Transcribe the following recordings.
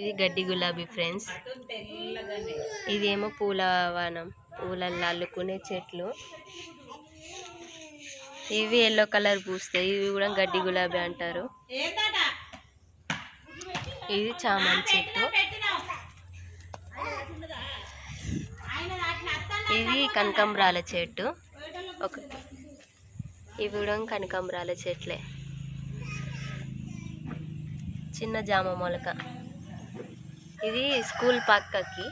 ఇది గడ్డి గులాబీ ఫ్రెండ్స్. ఇదేమో పూల వనం పూలల్లో అల్లుకునే చెట్లు. ఇవి ఎల్లో కలర్ పూస్తాయి. ఇవి కూడా గడ్డి గులాబీ అంటారు. ఇది చామంతి చెట్టు. ఇది కనకంబరాల చెట్టు. ఒక ఇవి కూడా కనకాంబరాల చెట్లే. చిన్న జామ మొలక. ఇది స్కూల్ పక్కకి.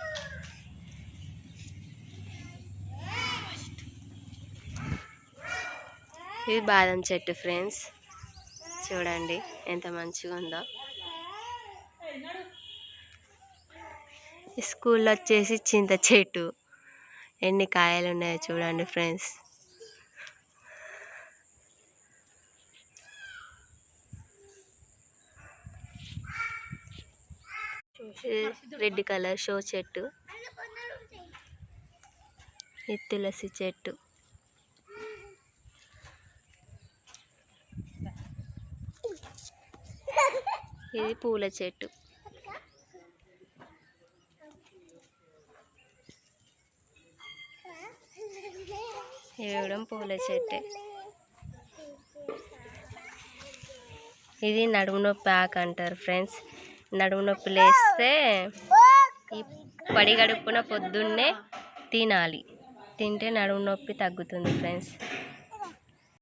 ఇది బాదం చెట్టు ఫ్రెండ్స్. చూడండి ఎంత మంచిగా ఉందో. స్కూల్లో వచ్చేసి చింత చెట్టు. ఎన్ని కాయలు ఉన్నాయో చూడండి ఫ్రెండ్స్. రెడ్ కలర్ షో చెట్టు. ఇది తులసి చెట్టు. ఇది పూల చెట్టు. ఇవ్వడం పూల చెట్టే. ఇది నడుము నొప్పి ఆకు అంటారు ఫ్రెండ్స్. నడుము నొప్పి లేస్తే ఈ పడి గడుపున పొద్దున్నే తినాలి. తింటే నడుము నొప్పి తగ్గుతుంది ఫ్రెండ్స్.